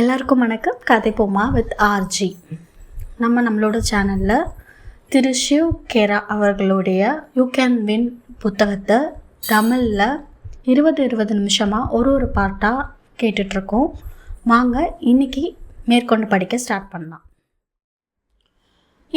எல்லாருக்கும் வணக்கம். கதை போமா வித் ஆர்ஜி நம்ம நம்மளோட சேனலில் திரு ஷிவ் கேரா அவர்களுடைய யூ கேன் வின் புத்தகத்தை தமிழில் இருபது இருபது நிமிஷமாக ஒரு ஒரு பார்ட்டாக கேட்டுட்ருக்கோம். வாங்க இன்னைக்கு மேற்கொண்டு படிக்க ஸ்டார்ட் பண்ணலாம்.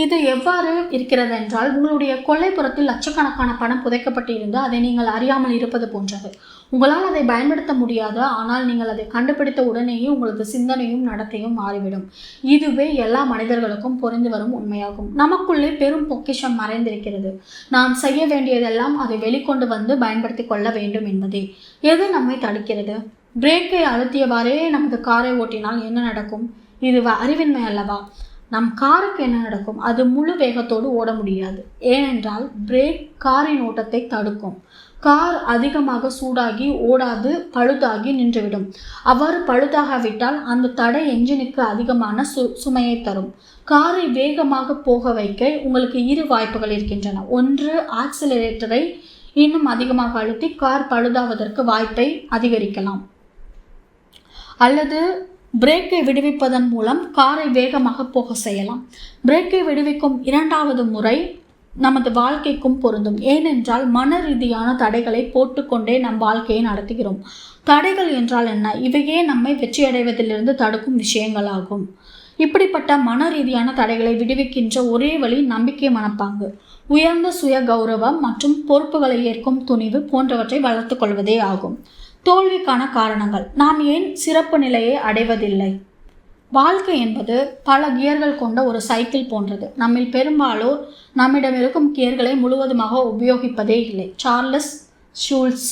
இது எவ்வாறு இருக்கிறது என்றால் உங்களுடைய கொள்ளைப்புறத்தில் லட்சக்கணக்கான பணம் புதைக்கப்பட்டு இருந்து அதை நீங்கள் அறியாமல் இருப்பது போன்றது. உங்களால் அதை பயன்படுத்த முடியாது ஆனால் நீங்கள் அதை கண்டுபிடித்த உடனேயே உங்களது சிந்தனையும் நடத்தையும் மாறிவிடும். இதுவே எல்லா மனிதர்களுக்கும் பொருந்து வரும் உண்மையாகும். நமக்குள்ளே பெரும் பொக்கிஷம் மறைந்திருக்கிறது. நாம் செய்ய வேண்டியதெல்லாம் அதை வெளிக்கொண்டு வந்து பயன்படுத்தி கொள்ள வேண்டும் என்பதே. எது நம்மை தடுக்கிறது? பிரேக்கை அழுத்தியவாறே நமது காரை ஓட்டினால் என்ன நடக்கும்? இது வ- அறிவின்மை அல்லவா? நம் காருக்கு என்ன நடக்கும்? அது முழு வேகத்தோடு ஓட முடியாது. ஏனென்றால் பிரேக் காரின் ஓட்டத்தை தடுக்கும். கார் அதிகமாக சூடாகி ஓடாது பழுதாகி நின்றுவிடும். அவ்வாறு பழுதாகாவிட்டால் அந்த தடை என்ஜினுக்கு அதிகமான சு சுமையை தரும். காரை வேகமாக போக வைக்க உங்களுக்கு இரு வாய்ப்புகள் இருக்கின்றன. ஒன்று ஆக்சிலரேட்டரை இன்னும் அதிகமாக அழுத்தி கார் பழுதாவதற்கு வாய்ப்பை அதிகரிக்கலாம். அல்லது பிரேக்கை விடுவிப்பதன் மூலம் காரை வேகமாக போக செய்யலாம். பிரேக்கை விடுவிக்கும் இரண்டாவது முறை நமது வாழ்க்கைக்கும் பொருந்தும். ஏனென்றால் மன ரீதியான தடைகளை போட்டுக்கொண்டே நம் வாழ்க்கையை நடத்துகிறோம். தடைகள் என்றால் என்ன? இவையே நம்மை வெற்றியடைவதிலிருந்து தடுக்கும் விஷயங்களாகும். இப்படிப்பட்ட மன ரீதியான தடைகளை விடுவிக்கின்ற ஒரே வழி நம்பிக்கை மனப்பாங்கு. உயர்ந்த சுய கௌரவம் மற்றும் பொறுப்புகளை ஏற்கும் துணிவு போன்றவற்றை வளர்த்துக் கொள்வதே ஆகும். தோல்விக்கான காரணங்கள். நாம் ஏன் சிறப்பு நிலையை அடைவதில்லை? வாழ்க்கை என்பது பல கியர்கள் கொண்ட ஒரு சைக்கிள் போன்றது. நம்மில் பெரும்பாலோர் நம்மிடம் இருக்கும் கியர்களை முழுவதுமாக உபயோகிப்பதே இல்லை. சார்லஸ் ஷூல்ஸ்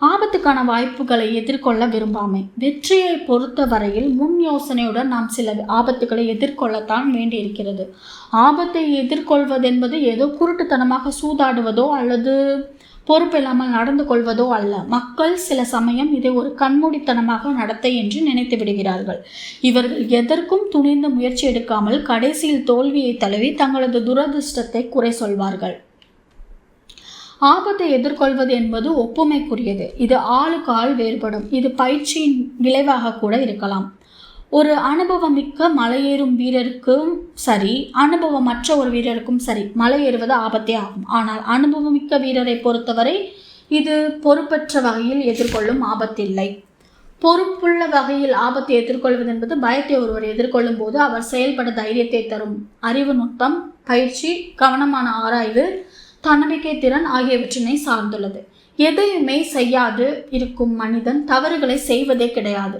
ஆபத்துக்கான வாய்ப்புகளை எதிர்கொள்ள விரும்பாமை. வெற்றியை பொறுத்த வரையில் முன் யோசனையுடன் நாம் சில ஆபத்துகளை எதிர்கொள்ளத்தான் வேண்டியிருக்கிறது. ஆபத்தை எதிர்கொள்வதென்பது ஏதோ குருட்டுத்தனமாக சூதாடுவதோ அல்லது பொறுப்பில்லாமல் நடந்து கொள்வதோ அல்ல. மக்கள் சில சமயம் இதை ஒரு கண்மூடித்தனமாக நடத்தை என்று நினைத்து விடுகிறார்கள். இவர்கள் எதற்கும் துணிந்து முயற்சி எடுக்காமல் கடைசியில் தோல்வியை தழுவி தங்களது துரதிருஷ்டத்தை குறை சொல்வார்கள். ஆபத்தை எதிர்கொள்வது என்பது ஒப்புமைக்குரியது. இது ஆளுக்கு ஆள் வேறுபடும். இது பயிற்சியின் விளைவாக கூட இருக்கலாம். ஒரு அனுபவமிக்க மலையேறும் வீரருக்கும் சரி அனுபவமற்ற ஒரு வீரருக்கும் சரி மலையேறுவது ஆபத்தே ஆகும். ஆனால் அனுபவமிக்க வீரரை பொறுத்தவரை இது பொறுப்பற்ற வகையில் எதிர்கொள்ளும் ஆபத்தில்லை. பொறுப்புள்ள வகையில் ஆபத்தை எதிர்கொள்வது என்பது பயத்தை ஒருவர் எதிர்கொள்ளும் போது அவர் செயல்பட தைரியத்தை தரும். அறிவு நுட்பம் பயிற்சி கவனமான ஆராய்வு தன்னம்பிக்கை திறன் ஆகியவற்றினை சார்ந்துள்ளது. எதையுமே செய்யாது இருக்கும் மனிதன் தவறுகளை செய்வதே கிடையாது.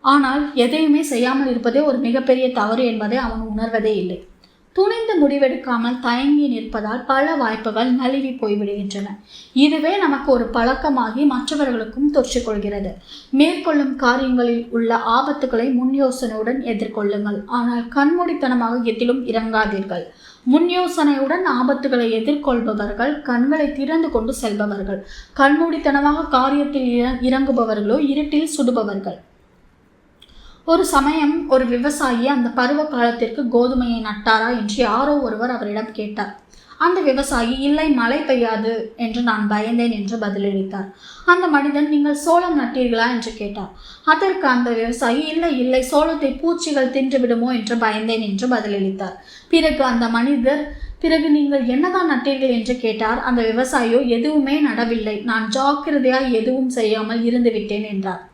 ஆனால் எதையுமே செய்யாமல் இருப்பதே ஒரு மிகப்பெரிய தவறு என்பதை அவன் உணர்வதே இல்லை. துணிந்து முடிவெடுக்காமல் தயங்கி நிற்பதால் பல வாய்ப்புகள் நழுவி போய்விடுகின்றன. இதுவே நமக்கு ஒரு பழக்கமாகி மற்றவர்களுக்கும் தொற்றிக்கொள்கிறது மேற்கொள்ளும் காரியங்களில் உள்ள ஆபத்துக்களை முன் யோசனையுடன் எதிர்கொள்ளுங்கள். ஆனால் கண்மூடித்தனமாக எதிலும் இறங்காதீர்கள். முன் யோசனையுடன் ஆபத்துகளை எதிர்கொள்பவர்கள் கண்களை திறந்து கொண்டு செல்பவர்கள் கண்மூடித்தனமாக காரியத்தில் இற- இறங்குபவர்களோ இருட்டில் சுடுபவர்கள். ஒரு சமயம் ஒரு விவசாயி அந்த பருவ காலத்திற்கு கோதுமையை நட்டாரா என்று யாரோ ஒருவர் அவரிடம் கேட்டார். அந்த விவசாயி இல்லை மழை பெய்யாது என்று நான் பயந்தேன் என்று பதிலளித்தார். அந்த மனிதன் நீங்கள் சோளம் நட்டீர்களா? என்று கேட்டார். அதற்கு அந்த விவசாயி இல்லை இல்லை சோளத்தை பூச்சிகள் தின்று விடுமோ என்று பயந்தேன் என்று பதிலளித்தார். பிறகு அந்த மனிதர் பிறகு நீங்கள் என்னதான் நட்டீர்கள்? என்று கேட்டார். அந்த விவசாயியோ எதுவுமே நடவில்லை. நான் ஜாக்கிரதையாய் எதுவும் செய்யாமல் இருந்து விட்டேன் என்றார்.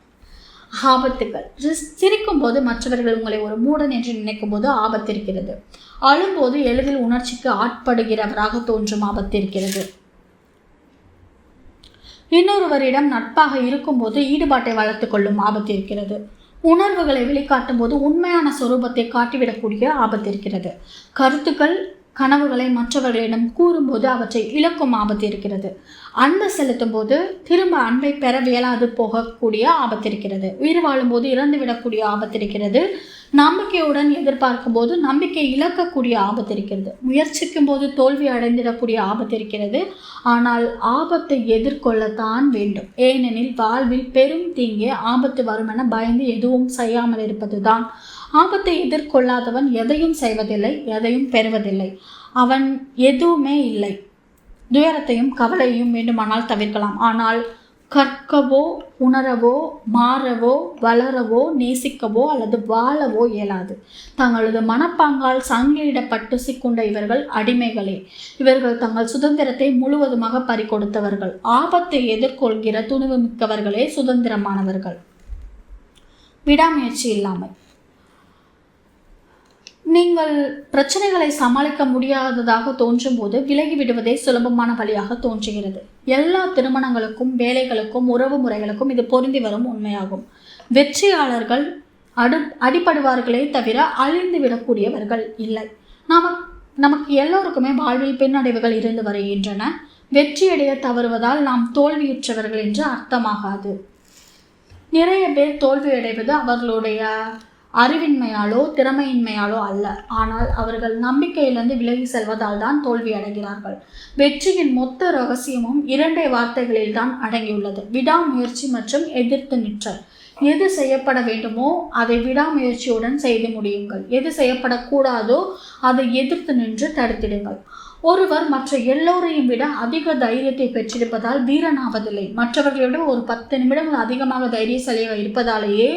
ஆபத்துகள். ரிஸ்- சிரிக்கும்போது மற்றவர்கள் உங்களை ஒரு மூடன் என்று நினைக்கும் போது ஆபத்து இருக்கிறது அழும்போது எளிதில் உணர்ச்சிக்கு ஆட்படுகிறவராக தோன்றும் ஆபத்து இருக்கிறது இன்னொருவரிடம் நட்பாக இருக்கும்போது ஈடுபாட்டை வளர்த்து கொள்ளும் ஆபத்து இருக்கிறது உணர்வுகளை வெளிக்காட்டும் போது உண்மையான சொரூபத்தை காட்டிவிடக்கூடிய ஆபத்து இருக்கிறது கருத்துக்கள் கனவுகளை மற்றவர்களிடம் கூறும்போது அவற்றை இழக்கும் ஆபத்து இருக்கிறது. அன்பு செலுத்தும் போது திரும்ப அன்பை பெற வியலாது போகக்கூடிய ஆபத்து இருக்கிறது. உயிர் வாழும்போது இறந்து விடக்கூடிய ஆபத்து இருக்கிறது. நம்பிக்கையுடன் எதிர்பார்க்கும் போது நம்பிக்கை இழக்கக்கூடிய ஆபத்து இருக்கிறது. முயற்சிக்கும் போது தோல்வி அடைந்திடக்கூடிய ஆபத்து இருக்கிறது. ஆனால் ஆபத்தை எதிர்கொள்ளத்தான் வேண்டும். ஏனெனில் வாழ்வில் பெரும் தீங்கே ஆபத்து வரும் என பயந்து எதுவும் செய்யாமல் இருப்பதுதான். ஆபத்தை எதிர்கொள்ளாதவன் எதையும் செய்வதில்லை எதையும் பெறுவதில்லை. அவன் எதுவுமே இல்லை. துயரத்தையும் கவலையையும் வேண்டுமானால் தவிர்க்கலாம். ஆனால் கற்கவோ உணரவோ மாறவோ வளரவோ நேசிக்கவோ அல்லது வாழவோ இயலாது. தங்களது மனப்பாங்கால் சங்கிலிடப்பட்டு சிக்குண்ட இவர்கள் அடிமைகளே. இவர்கள் தங்கள் சுதந்திரத்தை முழுவதுமாக பறிகொடுத்தவர்கள். ஆபத்தை எதிர்கொள்கிற துணிவு மிக்கவர்களே சுதந்திரமானவர்கள். விடாமுயற்சி இல்லாமை. நீங்கள் பிரச்சனைகளை சமாளிக்க முடியாததாக தோன்றும் போது விலகி விடுவதே சுலபமான வழியாக தோன்றுகிறது. எல்லா திருமணங்களுக்கும் வேலைகளுக்கும் உறவு முறைகளுக்கும் இது பொருந்தி வரும் உண்மையாகும். வெற்றியாளர்கள் அடு அடிபடுவார்களே தவிர அழிந்து விடக்கூடியவர்கள் இல்லை. நாம நமக்கு எல்லோருக்குமே வாழ்வில் பின்னடைவுகள் இருந்து வருகின்றன. வெற்றியடைய தவறுவதால் நாம் தோல்வியுற்றவர்கள் என்று அர்த்தமாகாது. நிறைய பேர் தோல்வியடைவது அவர்களுடைய அறிவின்மையாலோ திறமையின்மையாலோ அல்ல. ஆனால் அவர்கள் நம்பிக்கையிலிருந்து விலகி செல்வதால் தான் தோல்வி அடைகிறார்கள். வெற்றியின் மொத்த ரகசியமும் இரண்டே வார்த்தைகளில் தான் அடங்கியுள்ளது. விடாமுயற்சி மற்றும் எதிர்த்து நிற்றல். எது செய்யப்பட வேண்டுமோ அதை விடாமுயற்சியுடன் செய்து முடியுங்கள். எது செய்யப்படக்கூடாதோ அதை எதிர்த்து நின்று தடுத்திடுங்கள். ஒருவர் மற்ற எல்லோரையும் விட அதிக தைரியத்தை பெற்றிருப்பதால் வீரனாவதில்லை. மற்றவர்களை விட ஒரு பத்து நிமிடங்கள் அதிகமாக தைரியசாலியாக இருப்பதாலேயே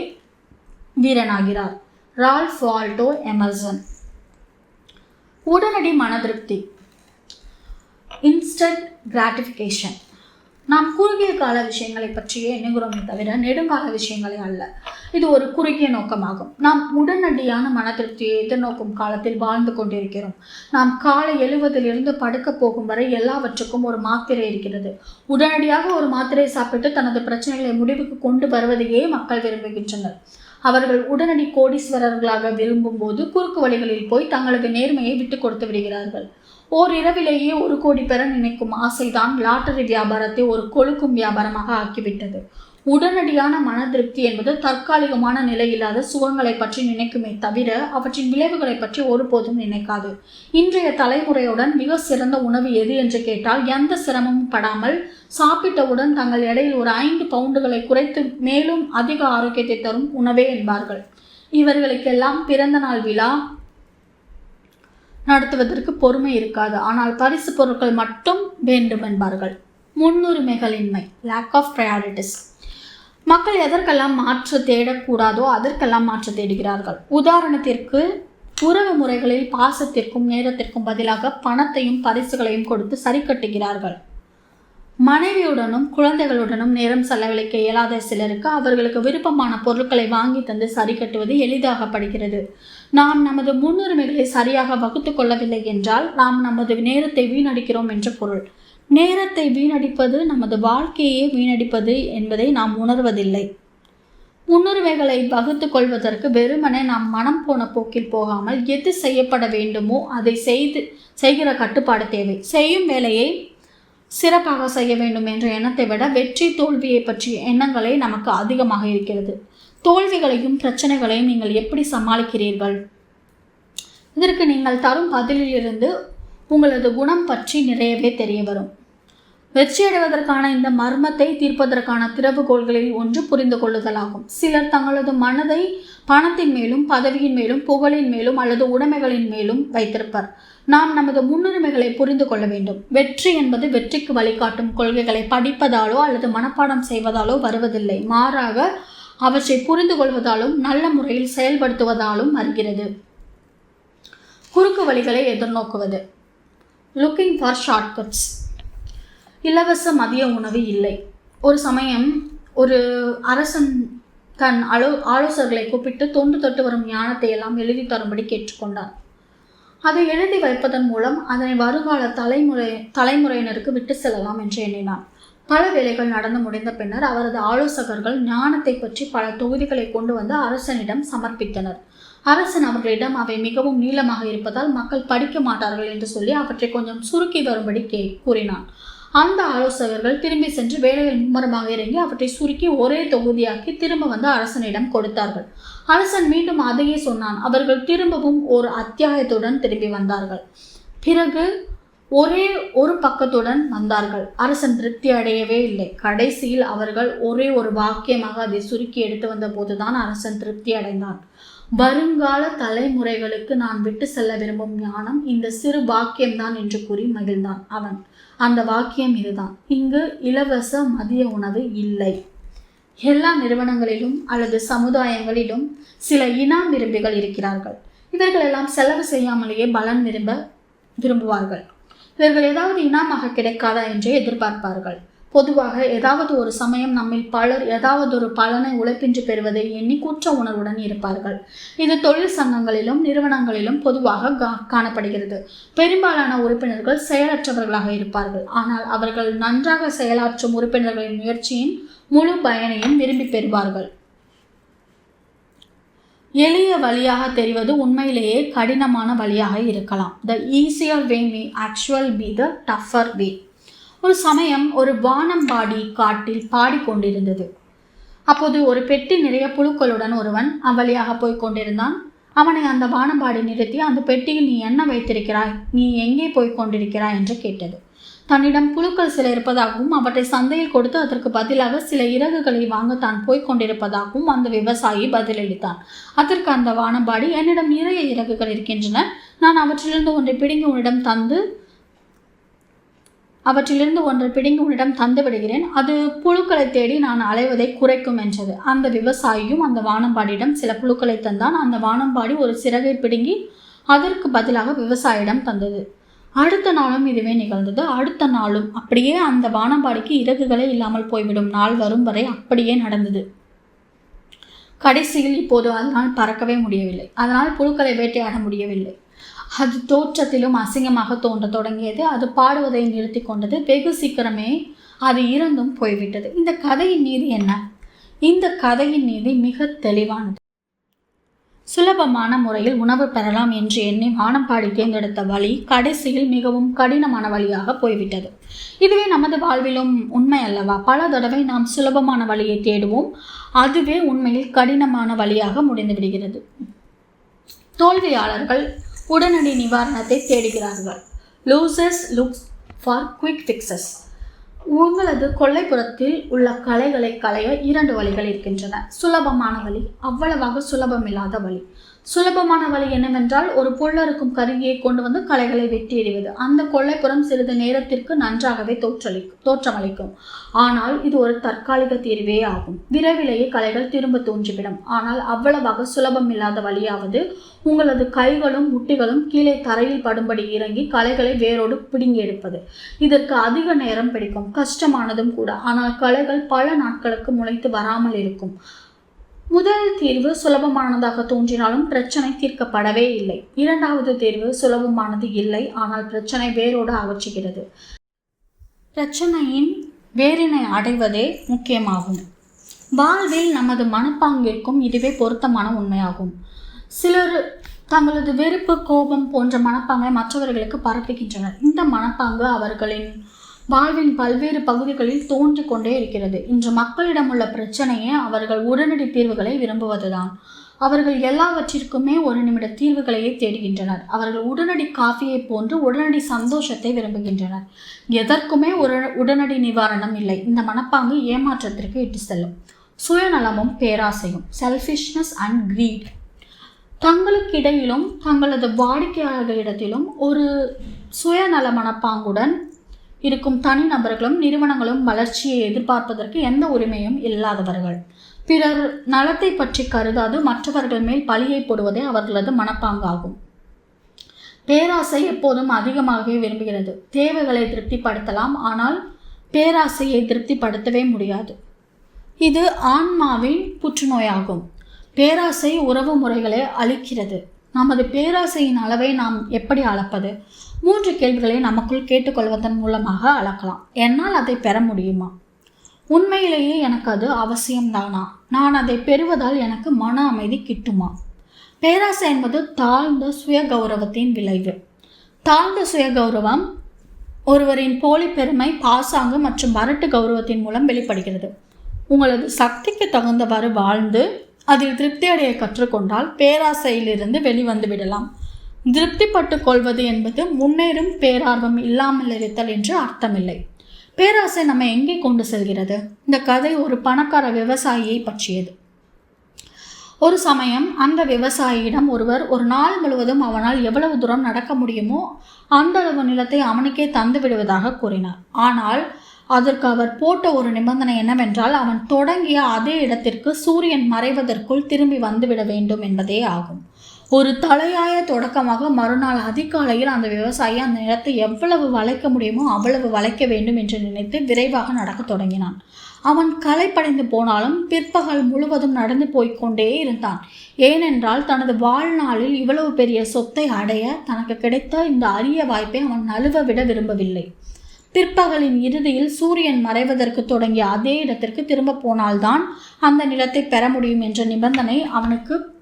வீரனாகிறார். Ralph Waldo Emerson. உடனடி மன திருப்தி இன்ஸ்டன்ட் கிராட்டிஃபிகேஷன். நாம் குறுகிய கால விஷயங்களை பற்றியே எண்ணுகிறோமே தவிர நெடுங்கால விஷயங்களே அல்ல. இது ஒரு குறுகிய நோக்கமாகும். நாம் உடனடியான மன திருப்தியை எதிர்நோக்கும் காலத்தில் வாழ்ந்து கொண்டிருக்கிறோம். நாம் காலை எழுவதிலிருந்து படுக்க போகும் வரை எல்லாவற்றுக்கும் ஒரு மாத்திரை இருக்கிறது. உடனடியாக ஒரு மாத்திரை சாப்பிட்டு தனது பிரச்சனைகளை முடிவுக்கு கொண்டு வருவதையே மக்கள் விரும்புகின்றனர். அவர்கள் உடனடி கோடீஸ்வரர்களாக விரும்பும்போது குறுக்கு வழிகளில் போய் தங்களது நேர்மையை விட்டு கொடுத்து விடுகிறார்கள். ஓர் இரவிலேயே ஒரு கோடி பெற நினைக்கும் ஆசைதான் லாட்டரி வியாபாரத்தை ஒரு கொழுக்கும் வியாபாரமாக ஆக்கிவிட்டது. உடனடியான மன திருப்தி என்பது தற்காலிகமான நிலையில்லாத சுகங்களை பற்றி நினைக்குமே தவிர அவற்றின் விளைவுகளை பற்றி ஒருபோதும் நினைக்காது. இன்றைய தலைமுறையுடன் மிக சிறந்த உணவு எது என்று கேட்டால் எந்த சிரமமும் படாமல் சாப்பிட்டவுடன் தங்கள் எடையில் ஒரு ஐந்து பவுண்டுகளை குறைத்து மேலும் அதிக ஆரோக்கியத்தை தரும் உணவே என்பார்கள். இவர்களுக்கெல்லாம் பிறந்த நாள் விழா நடத்துவதற்கு பொறுமை இருக்காது. ஆனால் பரிசு பொருட்கள் மட்டும் வேண்டும் என்பார்கள். முன்னுரிமைகளின்மை லேக் ஆஃப் ப்ரையாரிட்டிஸ் மக்கள் எதற்கெல்லாம் மாற்று தேடக்கூடாதோ அதற்கெல்லாம் மாற்று தேடுகிறார்கள். உதாரணத்திற்கு உறவு முறைகளில் பாசத்திற்கும் நேரத்திற்கும் பதிலாக பணத்தையும் பரிசுகளையும் கொடுத்து சரி கட்டுகிறார்கள். மனைவியுடனும் குழந்தைகளுடனும் நேரம் செலவழிக்க இயலாத சிலருக்கு அவர்களுக்கு விருப்பமான பொருட்களை வாங்கி தந்து சரி கட்டுவது எளிதாகப்படுகிறது. நாம் நமது முன்னுரிமைகளை சரியாக வகுத்து கொள்ளவில்லை என்றால் நாம் நமது நேரத்தை வீணடிக்கிறோம் என்ற பொருள். நேரத்தை வீணடிப்பது நமது வாழ்க்கையே வீணடிப்பது என்பதை நாம் உணர்வதில்லை. முன்னுரிமைகளை வகுத்து கொள்வதற்கு வெறுமனே நாம் மனம் போன போக்கில் போகாமல் எது செய்யப்பட வேண்டுமோ அதை செய்து செய்கிற கட்டுப்பாடு தேவை. செய்யும் வேலையை சிறப்பாக செய்ய வேண்டும் என்ற எண்ணத்தை விட வெற்றி தோல்வியை பற்றிய எண்ணங்களே நமக்கு அதிகமாக இருக்கிறது. தோல்விகளையும் பிரச்சனைகளையும் நீங்கள் எப்படி சமாளிக்கிறீர்கள்? இதற்கு நீங்கள் தரும் பதிலிலிருந்து உங்களது குணம் பற்றி நிறையவே தெரிய வரும். வெற்றியடைவதற்கான இந்த மர்மத்தை தீர்ப்பதற்கான திறவுகோள்களில் ஒன்று புரிந்து கொள்ளுதலாகும். சிலர் தங்களது மனதை பணத்தின் மேலும் பதவியின் மேலும் புகழின் மேலும் அல்லது உடைமைகளின் மேலும் வைத்திருப்பர். நாம் நமது முன்னுரிமைகளை புரிந்து கொள்ள வேண்டும். வெற்றி என்பது வெற்றிக்கு வழிகாட்டும் கொள்கைகளை படிப்பதாலோ அல்லது மனப்பாடம் செய்வதாலோ வருவதில்லை. மாறாக அவற்றை புரிந்து கொள்வதாலும் நல்ல முறையில் செயல்படுத்துவதாலும் வருகிறது. குறுக்கு வழிகளை எதிர்நோக்குவது. லுக்கிங் ஃபார் ஷார்ட்கட்ஸ் இலவச மதிய உணவு இல்லை. ஒரு சமயம் ஒரு அரசன் தன் அலோ ஆலோசகர்களை கூப்பிட்டு தொண்டு தொட்டு வரும் ஞானத்தை எல்லாம் எழுதி தரும்படி கேட்டுக்கொண்டார் அதை எழுதி வைப்பதன் மூலம் அதனை வருங்கால தலைமுறை தலைமுறையினருக்கு விட்டு செல்லலாம் என்று எண்ணினார் பல வேலைகள் நடந்து முடிந்த பின்னர் அவரது ஆலோசகர்கள் ஞானத்தை பற்றி பல தொகுதிகளை கொண்டு வந்து அரசனிடம் சமர்ப்பித்தனர். அரசன் அவர்களிடம் அவை மிகவும் நீளமாக இருப்பதால் மக்கள் படிக்க மாட்டார்கள் என்று சொல்லி அவற்றை கொஞ்சம் சுருக்கி வரும்படி கே கூறினான். அந்த ஆலோசகர்கள் திரும்பி சென்று வேலையில் மும்முரமாக இறங்கி அவற்றை சுருக்கி ஒரே தொகுதியாக்கி திரும்ப வந்து அரசனிடம் கொடுத்தார்கள். அரசன் மீண்டும் அதையே சொன்னான். அவர்கள் திரும்பவும் ஒரு அத்தியாயத்துடன் திரும்பி வந்தார்கள். பிறகு ஒரே ஒரு பக்கத்துடன் வந்தார்கள். அரசன் திருப்தி அடையவே இல்லை. கடைசியில் அவர்கள் ஒரே ஒரு வாக்கியமாக அதை சுருக்கி எடுத்து வந்த போதுதான் அரசன் திருப்தி அடைந்தான். வருங்கால தலைமுறைகளுக்கு நான் விட்டு செல்ல விரும்பும் ஞானம் இந்த சிறு வாக்கியம்தான் என்று கூறி மகிழ்ந்தான் அவன். அந்த வாக்கியம் இதுதான். இங்கு இலவச மதிய உணவு இல்லை. எல்லா நிறுவனங்களிலும் அல்லது சமுதாயங்களிலும் சில இனாம் விரும்பிகள் இருக்கிறார்கள். இவர்களெல்லாம் செலவு செய்யாமலேயே பலன் விரும்ப விரும்புவார்கள். இவர்கள் ஏதாவது இனாமாக கிடைக்காதா என்றே எதிர்பார்ப்பார்கள். பொதுவாக ஏதாவது ஒரு சமயம் நம்மில் பலர் ஏதாவது ஒரு பலனை உழைப்பின்றி பெறுவதை எண்ணி குற்ற உணர்வுடன் இருப்பார்கள். இது தொழில் சங்கங்களிலும் நிறுவனங்களிலும் பொதுவாக கா- காணப்படுகிறது. பெரும்பாலான உறுப்பினர்கள் செயலற்றவர்களாக இருப்பார்கள். ஆனால் அவர்கள் நன்றாக செயலாற்றும் உறுப்பினர்களின் முயற்சியின் முழு பயனையும் விரும்பி பெறுவார்கள். எளிய வழியாக தெரிவது உண்மையிலேயே கடினமான வழியாக இருக்கலாம். The easier way may actual be the tougher way ஒரு சமயம் ஒரு வானம்பாடி காட்டில் பாடிக்கொண்டிருந்தது. அப்போது ஒரு பெட்டி நிறைய புழுக்களுடன் ஒருவன் அவ்வழியாக போய் கொண்டிருந்தான். அவனை அந்த வானம்பாடி நிறுத்தி அந்த பெட்டியில் நீ என்ன வைத்திருக்கிறாய்? நீ எங்கே போய் கொண்டிருக்கிறாய்? என்று கேட்டது. தன்னிடம் புழுக்கள் சில இருப்பதாகவும் அவற்றை சந்தையில் கொடுத்து அதற்கு பதிலாக சில இறகுகளை வாங்க தான் போய்க் கொண்டிருப்பதாகவும் அந்த விவசாயி பதிலளித்தான். அதற்கு அந்த வானம்பாடி என்னிடம் நிறைய இறகுகள் இருக்கின்றன. நான் அவற்றிலிருந்து ஒன்றை பிடுங்கி உன்னிடம் தந்து அவற்றிலிருந்து ஒன்றை பிடுங்கி உன்னிடம் தந்து விடுகிறேன். அது புழுக்களை தேடி நான் அலைவதை குறைக்கும் என்றது. அந்த விவசாயியும் அந்த வானம்பாடியிடம் சில புழுக்களை தந்தான். அந்த வானம்பாடி ஒரு சிறகை பிடுங்கி அதற்கு பதிலாக விவசாயிடம் தந்தது. அடுத்த நாளும் இதுவே நிகழ்ந்தது. அடுத்த நாளும் அப்படியே அந்த வானம்பாடிக்கு இறகுகளே இல்லாமல் போய்விடும். நாள் வரும் வரை அப்படியே நடந்தது. கடைசியில் இப்போது அதனால் பறக்கவே முடியவில்லை. அதனால் புழுக்களை வேட்டையாட முடியவில்லை. அது தோற்றத்திலும் அசிங்கமாக தோன்றத் தொடங்கியது. அது பாடுவதை நிறுத்தி கொண்டது. வெகு சீக்கிரமே அது இறந்தும் போய்விட்டது. இந்த கதையின் நீதி என்ன? இந்த கதையின் நீதி மிக தெளிவானது. சுலபமான முறையில் உணவு பெறலாம் என்று எண்ணி வானம்பாடி தேர்ந்தெடுத்த வழி கடைசியில் மிகவும் கடினமான வழியாக போய்விட்டது. இதுவே நமது வாழ்விலும் உண்மை அல்லவா? பல தடவை நாம் சுலபமான வழியை தேடுவோம். அதுவே உண்மையில் கடினமான வழியாக முடிந்து விடுகிறது. தோல்வியாளர்கள் உடனடி நிவாரணத்தை தேடுகிறார்கள். Losers looks for quick fixes உங்களது கொள்ளைப்புறத்தில் உள்ள கலைகளை களைய இரண்டு வழிகள் இருக்கின்றன. சுலபமான வழி அவ்வளவாக சுலபமில்லாத வழி. சுலபமான வழி என்னவென்றால் ஒரு பொள்ளருக்கும் கருவியை கொண்டு வந்து களைகளை வெட்டி எறிவது. அந்த கொள்ளைப்புறம் சிறிது நேரத்திற்கு நன்றாகவே தோற்றளிக்கும் தோற்றமளிக்கும். ஆனால் இது ஒரு தற்காலிக தீர்வே ஆகும். விரைவிலேயே களைகள் திரும்ப தோன்றிவிடும். ஆனால் அவ்வளவாக சுலபம் இல்லாத வழியாவது உங்களது கைகளும் முட்டிகளும் கீழே தரையில் படும்படி இறங்கி களைகளை வேரோடு பிடுங்கி எடுப்பது. இதற்கு அதிக நேரம் பிடிக்கும். கஷ்டமானதும் கூட. ஆனால் களைகள் பல நாட்களுக்கு முளைத்து வராமல் இருக்கும். முதல் தீர்வு சுலபமானதாக தோன்றினாலும் பிரச்சனை தீர்க்கப்படவே இல்லை. இரண்டாவது தீர்வு சுலபமானது இல்லை ஆனால் பிரச்சனை வேரோடு அகற்றுகிறது பிரச்சனையின் வேரினை அடைவதே முக்கியமாகும். வாழ்வில் நமது மனப்பாங்கிற்கும் இதுவே பொருத்தமான உண்மையாகும். சிலர் தங்களது வெறுப்பு கோபம் போன்ற மனப்பாங்கை மற்றவர்களுக்கு பரப்புகின்றனர். இந்த மனப்பாங்கு அவர்களின் வாழ்வின் பல்வேறு பகுதிகளில் தோன்றி கொண்டே இருக்கிறது. இன்று மக்களிடம் உள்ள பிரச்சனையே அவர்கள் உடனடி தீர்வுகளை விரும்புவதுதான். அவர்கள் எல்லாவற்றிற்குமே ஒரு நிமிட தீர்வுகளையே தேடுகின்றனர். அவர்கள் உடனடி காஃபியை போன்று உடனடி சந்தோஷத்தை விரும்புகின்றனர். எதற்குமே ஒரு உடனடி நிவாரணம் இல்லை. இந்த மனப்பாங்கு ஏமாற்றத்திற்கு இட்டு செல்லும். சுயநலமும் பேராசையும் செல்ஃபிஷ்னஸ் அண்ட் greed. தங்களுக்கிடையிலும் தங்களது வாடிக்கையாளர்களிடத்திலும் ஒரு சுயநல மனப்பாங்குடன் இருக்கும் தனிநபர்களும் நிறுவனங்களும் வளர்ச்சியை எதிர்பார்ப்பதற்கு எந்த உரிமையும் இல்லாதவர்கள். பிறர் நலத்தை பற்றி கருதாது மற்றவர்கள் மேல் பழியை போடுவதே அவர்களது மனப்பாங்காகும். பேராசை எப்போதும் அதிகமாகவே விரும்புகிறது. தேவைகளை திருப்திப்படுத்தலாம் ஆனால் பேராசையை திருப்திப்படுத்தவே முடியாது. இது ஆன்மாவின் புற்றுநோயாகும். பேராசை உறவு முறைகளை அழிக்கிறது. நமது பேராசையின் அளவை நாம் எப்படி அளப்பது? மூன்று கேள்விகளை நமக்குள் கேட்டுக்கொள்வதன் மூலமாக அளக்கலாம். என்னால் அதை பெற முடியுமா? உண்மையிலேயே எனக்கு அது அவசியம்தானா? நான் அதை பெறுவதால் எனக்கு மன அமைதி கிட்டுமா? பேராசை என்பது தாழ்ந்த சுய கௌரவத்தின் விளைவு. தாழ்ந்த சுய கௌரவம் ஒருவரின் போலி பெருமை பாசாங்கு மற்றும் வரட்டு கௌரவத்தின் மூலம் வெளிப்படுகிறது. உங்களது சக்திக்கு தகுந்தவாறு வாழ்ந்து அதில் திருப்தி அடைய கற்றுக்கொண்டால் பேராசையிலிருந்து வெளிவந்து விடலாம் திருப்திப்பட்டு கொள்வது என்பது முன்னேறும் பேரார்வம் இல்லாமல் இருத்தல் என்று அர்த்தமில்லை. பேராசை நம்ம எங்கே கொண்டு செல்கிறது? இந்த கதை ஒரு பணக்கார விவசாயியை பற்றியது. ஒரு சமயம் அந்த விவசாயியிடம் ஒருவர் ஒரு நாள் முழுவதும் அவனால் எவ்வளவு தூரம் நடக்க முடியுமோ அந்த அளவு நிலத்தை அவனுக்கே தந்து விடுவதாக கூறினார். ஆனால் அதற்கு அவர் போட்ட ஒரு நிபந்தனை என்னவென்றால் அவன் தொடங்கிய அதே இடத்திற்கு சூரியன் மறைவதற்குள் திரும்பி வந்துவிட வேண்டும் என்பதே ஆகும். ஒரு தலையாய தொடக்கமாக மறுநாள் அதிகாலையில் அந்த விவசாயி அந்த நிலத்தை எவ்வளவு வளைக்க முடியுமோ அவ்வளவு வளைக்க வேண்டும் என்று நினைத்து விரைவாக நடக்கத் தொடங்கினான். அவன் களைப்படைந்து போனாலும் பிற்பகல் முழுவதும் நடந்து போய்க்கொண்டே இருந்தான். ஏனென்றால் தனது வாழ்நாளில் இவ்வளவு பெரிய சொத்தை அடைய தனக்கு கிடைத்த இந்த அரிய வாய்ப்பை அவன் நழுவ விட விரும்பவில்லை. பிற்பகலின் இறுதியில் சூரியன் மறைவதற்கு தொடங்கிய அதே இடத்திற்கு திரும்ப போனால்தான் அந்த நிலத்தை பெற முடியும் என்ற நிபந்தனை அவனுக்கு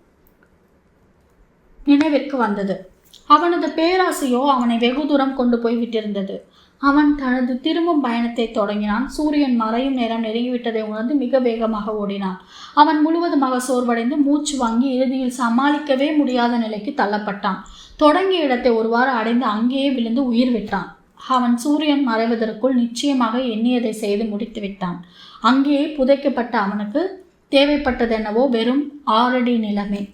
நினைவிற்கு வந்தது. அவனது பேராசையோ அவனை வெகு தூரம் கொண்டு போய் விட்டிருந்தது. அவன் தனது திரும்பும் பயணத்தை தொடங்கினான். சூரியன் மறையும் நேரம் நெருங்கிவிட்டதை உணர்ந்து மிக வேகமாக ஓடினான். அவன் முழுவதுமாக சோர்வடைந்து மூச்சு வாங்கி இறுதியில் சமாளிக்கவே முடியாத நிலைக்கு தள்ளப்பட்டான். தொடங்கிய இடத்தை ஒருவாறு அடைந்து அங்கேயே விழுந்து உயிர் விட்டான். அவன் சூரியன் மறைவதற்குள் நிச்சயமாக எண்ணியதை செய்து முடித்து விட்டான் அங்கேயே புதைக்கப்பட்ட அவனுக்கு தேவைப்பட்டதென்னவோ வெறும் ஆறடி நிலைமை.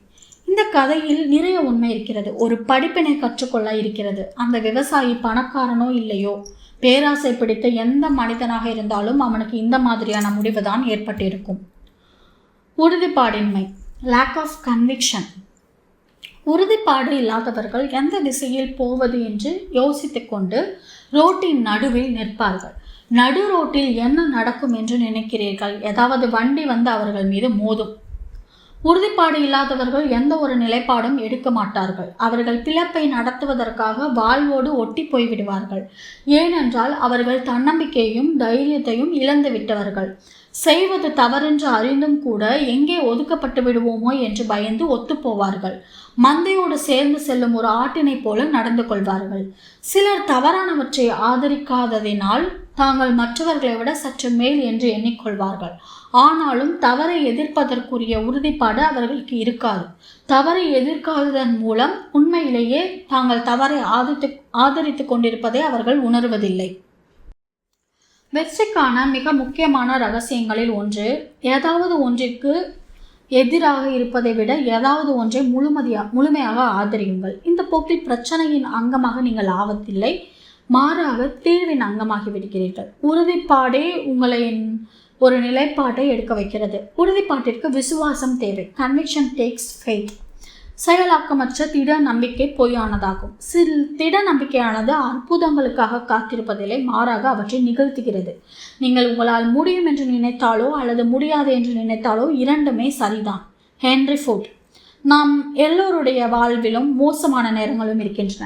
இந்த கதையில் நிறைய உண்மை இருக்கிறது. ஒரு படிப்பினை கற்றுக்கொள்ள இருக்கிறது. அந்த விவசாயி பணக்காரனோ இல்லையோ? பேராசை பிடித்த எந்த மனிதனாக இருந்தாலும் அவனுக்கு இந்த மாதிரியான முடிவு தான் ஏற்பட்டிருக்கும். உறுதிப்பாடின்மை. லேக் ஆஃப் கன்விக்ஷன் உறுதிப்பாடு இல்லாதவர்கள் எந்த திசையில் போவது என்று யோசித்துக்கொண்டு ரோட்டின் நடுவில் நிற்பார்கள். நடு ரோட்டில் என்ன நடக்கும் என்று நினைக்கிறீர்கள்? ஏதாவது வண்டி வந்து அவர்கள் மீது மோதும். உறுதிப்பாடு இல்லாதவர்கள் எந்த ஒரு நிலைப்பாடும் எடுக்க மாட்டார்கள். அவர்கள் பிழப்பை நடத்துவதற்காக வாழ்வோடு ஒட்டி போய்விடுவார்கள். ஏனென்றால் அவர்கள் தன்னம்பிக்கையையும் தைரியத்தையும் இழந்து விட்டவர்கள் செய்வது தவறென்று அறிந்தும் கூட எங்கே ஒதுக்கப்பட்டு விடுவோமோ என்று பயந்து ஒத்துப்போவார்கள். மந்தையோடு சேர்ந்து செல்லும் ஒரு ஆட்டினைப் போல நடந்து கொள்வார்கள். சிலர் தவறானவற்றை ஆதரிக்காததினால் தாங்கள் மற்றவர்களை விட சற்று மேல் என்று எண்ணிக்கொள்வார்கள். ஆனாலும் தவறை எதிர்ப்பதற்குரிய உறுதிப்பாடு அவர்களுக்கு இருக்காது. தவறை எதிர்க்காததன் மூலம் உண்மையிலேயே தாங்கள் தவறை ஆதரித்து ஆதரித்து கொண்டிருப்பதை அவர்கள் உணர்வதில்லை. வெற்றிக்கான மிக முக்கியமான ரகசியங்களில் ஒன்று ஏதாவது ஒன்றிற்கு எதிராக இருப்பதை விட ஏதாவது ஒன்றை முழுமதியா முழுமையாக ஆதரியுங்கள். இந்த போக்கில் பிரச்சனையின் அங்கமாக நீங்கள் ஆவதில்லை மாறாக தீர்வின் அங்கமாகி விடுகிறீர்கள். உறுதிப்பாடே உங்களின் ஒரு நிலைப்பாட்டை எடுக்க வைக்கிறது. உறுதிப்பாட்டிற்கு விசுவாசம் தேவை. கன்விக்ஷன் டேக்ஸ் ஃபெய்த் செயலாக்கமற்ற திட நம்பிக்கை பொய்யானதாகும். சில் திட நம்பிக்கையானது அற்புதங்களுக்காக காத்திருப்பதில்லை மாறாக அவற்றை நிகழ்த்துகிறது. நீங்கள் உங்களால் முடியும் என்று நினைத்தாலோ அல்லது முடியாது என்று நினைத்தாலோ இரண்டுமே சரிதான். Henry Ford. நாம் எல்லோருடைய வாழ்விலும் மோசமான நேரங்களும் இருக்கின்றன.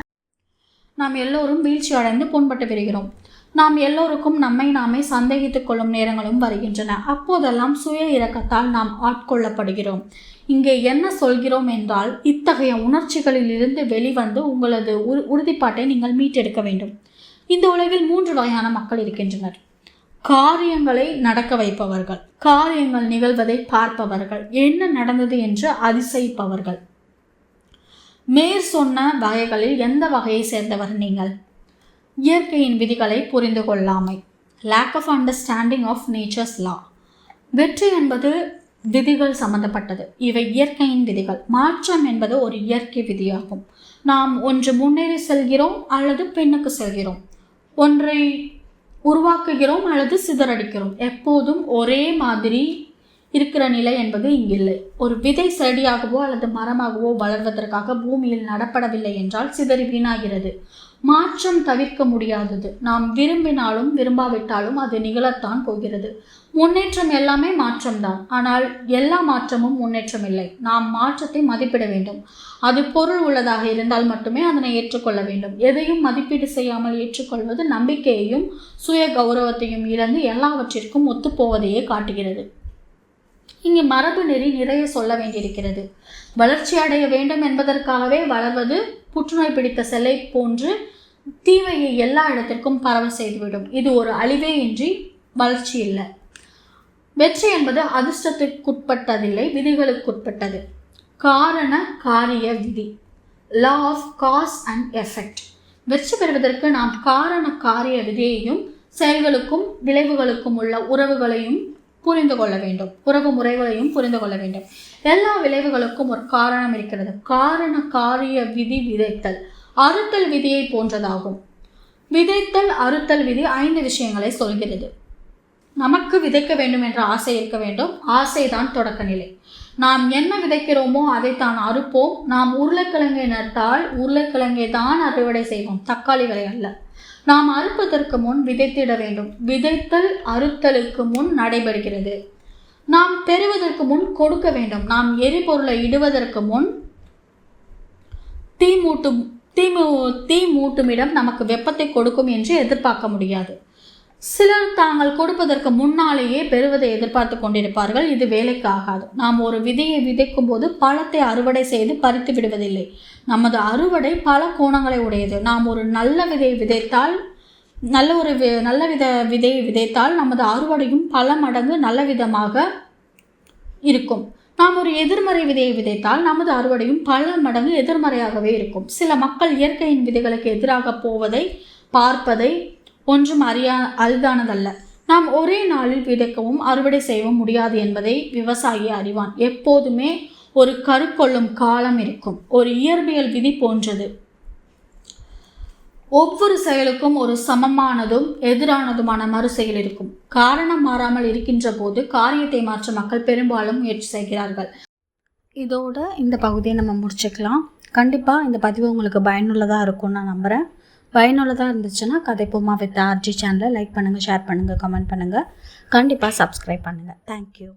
நாம் எல்லோரும் வீழ்ச்சி அடைந்து புண்பட்டு வருகிறோம் நாம் எல்லோருக்கும் நம்மை நாமே சந்தேகித்துக் கொள்ளும் நேரங்களும் வருகின்றன. அப்போதெல்லாம் சுய இறக்கத்தால் நாம் ஆட்கொள்ளப்படுகிறோம். இங்கே என்ன சொல்கிறோம் என்றால் இத்தகைய உணர்ச்சிகளில் இருந்து வெளிவந்து உங்களது உறு உறுதிப்பாட்டை நீங்கள் மீட்டெடுக்க வேண்டும். இந்த உலகில் மூன்று வகையான மக்கள் இருக்கின்றனர். காரியங்களை நடக்க வைப்பவர்கள் காரியங்கள் நிகழ்வதை பார்ப்பவர்கள் என்ன நடந்தது என்று அதிசயிப்பவர்கள். மேற் சொன்ன வகைகளில் எந்த வகையை சேர்ந்தவர் நீங்கள்? இயற்கையின் விதிகளை புரிந்து கொள்ளாமை. Lack of understanding of nature's law வெற்றி என்பது விதிகள் சம்பந்தப்பட்டது. இவை இயற்கையின் விதிகள். மாற்றம் என்பது ஒரு இயற்கை விதியாகும். நாம் ஒன்று முன்னேறி செல்கிறோம் அல்லது பின்னுக்கு செல்கிறோம். ஒன்றை உருவாக்குகிறோம் அல்லது சிதறடிக்கிறோம். எப்போதும் ஒரே மாதிரி இருக்கிற நிலை என்பது இங்கில்லை. ஒரு விதை செடியாகவோ அல்லது மரமாகவோ வளர்வதற்காக பூமியில் நடப்படவில்லை என்றால் சிதறி வீணாகிறது. மாற்றம் தவிர்க்க முடியாதது. நாம் விரும்பினாலும் விரும்பாவிட்டாலும் அது நிகழத்தான் போகிறது. முன்னேற்றம் எல்லாமே மாற்றம்தான். ஆனால் எல்லா மாற்றமும் முன்னேற்றம் இல்லை நாம் மாற்றத்தை மதிப்பிட வேண்டும். அது பொருள் உள்ளதாக இருந்தால் மட்டுமே அதனை ஏற்றுக்கொள்ள வேண்டும். எதையும் மதிப்பீடு செய்யாமல் ஏற்றுக்கொள்வது நம்பிக்கையையும் சுய கௌரவத்தையும் இழந்து எல்லாவற்றிற்கும் ஒத்துப்போவதையே காட்டுகிறது. இங்கே மரபு நெறி நிறைய சொல்ல வேண்டியிருக்கிறது. வளர்ச்சி அடைய வேண்டும் என்பதற்காகவே வளர்வது புற்றுநோய் பிடித்த செல்லை போன்று தீவையை எல்லா இடத்திற்கும் பரவ செய்துவிடும். இது ஒரு அழிவே இன்றி வளர்ச்சி இல்லை. வெற்றி என்பது அதிர்ஷ்டத்திற்குட்பட்டதில்லை விதிகளுக்குட்பட்டது. காரண காரிய விதி. Law of cause and effect வெற்றி பெறுவதற்கு நாம் காரண காரிய விதியையும் செயல்களுக்கும் விளைவுகளுக்கும் உள்ள உறவுகளையும் புரிந்து கொள்ள வேண்டும். உறவு முறைகளையும் புரிந்து கொள்ள வேண்டும். எல்லா விளைவுகளுக்கும் ஒரு காரணம் இருக்கிறது. காரண காரிய விதி விதைத்தல். அறுத்தல் விதியை போன்றதாகும். விதைத்தல் அறுத்தல் விதி ஐந்து விஷயங்களை சொல்கிறது. நமக்கு விதைக்க வேண்டும் என்ற ஆசை இருக்க வேண்டும். ஆசைதான் தொடக்க நிலை நாம் என்ன விதைக்கிறோமோ அதைத்தான் அறுப்போம். நாம் உருளைக்கிழங்கை நட்டால் உருளைக்கிழங்கை தான் அறுவடை செய்வோம். தக்காளிகளை அல்ல. நாம் அறுப்பதற்கு முன் விதைத்திட வேண்டும். விதைத்தல் அறுத்தலுக்கு முன் நடைபெறுகிறது. நாம் பெறுவதற்கு முன் கொடுக்க வேண்டும். நாம் எரிபொருளை இடுவதற்கு முன் தீ மூட்டும் தீ மூ- தீ மூட்டுமிடம் நமக்கு வெப்பத்தை கொடுக்கும் என்று எதிர்பார்க்க முடியாது. சிலர் தாங்கள் கொடுப்பதற்கு முன்னாலேயே பெறுவதை எதிர்பார்த்து கொண்டிருப்பார்கள். இது வேலைக்கு ஆகாது நாம் ஒரு விதையை விதைக்கும் போது பழத்தை அறுவடை செய்து பறித்து விடுவதில்லை. நமது அறுவடை பல கோணங்களை உடையது. நாம் ஒரு நல்ல விதையை விதைத்தால் நல்ல ஒரு வி- நல்ல வித விதையை விதைத்தால் நமது அறுவடையும் பல மடங்கு நல்ல விதமாக இருக்கும். நாம் ஒரு எதிர்மறை விதையை விதைத்தால் நமது அறுவடையும் பல மடங்கு எதிர்மறையாகவே இருக்கும். சில மக்கள் இயற்கையின் விதைகளுக்கு எதிராக போவதை பார்ப்பதை ஒன்றும் அறியா அரிதானதல்ல. நாம் ஒரே நாளில் விதைக்கவும் அறுவடை செய்யவும் முடியாது என்பதை விவசாயி அறிவான். எப்போதுமே ஒரு கருக்கொள்ளும் காலம் இருக்கும். ஒரு இயற்பியல் விதி போன்றது. ஒவ்வொரு செயலுக்கும் ஒரு சமமானதும் எதிரானதுமான மறு செயல் இருக்கும். காரணம் மாறாமல் இருக்கின்ற போது காரியத்தை மாற்ற மக்கள் பெரும்பாலும் முயற்சி செய்கிறார்கள். இதோட இந்த பகுதியை நம்ம முடிச்சுக்கலாம். கண்டிப்பாக இந்த பதிவு உங்களுக்கு பயனுள்ளதாக இருக்கும்னு நான் நம்புகிறேன் பயனுள்ளதாக இருந்துச்சுன்னா கதைப்போமா வித் ஆர்ஜி சேனலை லைக் பண்ணுங்கள் ஷேர் பண்ணுங்கள் கமெண்ட் பண்ணுங்கள் கண்டிப்பாக சப்ஸ்கிரைப் பண்ணுங்கள் தேங்க்யூ